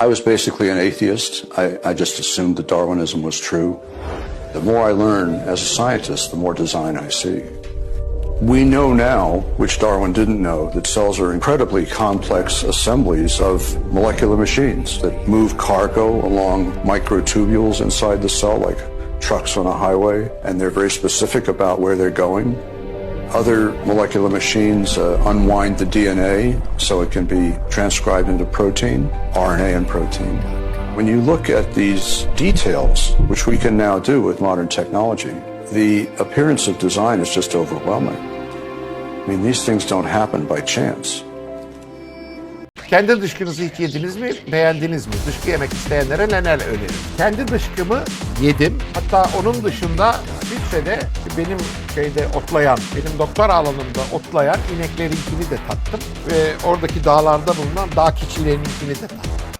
I was basically an atheist. I, I just assumed that Darwinism was true. The more I learn as a scientist, the more design I see. We know now, which Darwin didn't know, that cells are incredibly complex assemblies of molecular machines that move cargo along microtubules inside the cell like trucks on a highway, and they're very specific about where they're going. Other molecular machines uh, unwind the DNA so it can be transcribed into protein, RNA and protein. When you look at these details, which we can now do with modern technology, the appearance of design is just overwhelming. I mean, these things don't happen by chance. Kendi dışkınızı hiç yediniz mi? Beğendiniz mi? Dışkı yemek isteyenlere neler önerir? Kendi dışkımı yedim. Hatta onun dışında Filtre'de benim şeyde otlayan, benim doktor alanımda otlayan ineklerinkini de tattım. Ve oradaki dağlarda bulunan dağ keçilerinkini de tattım.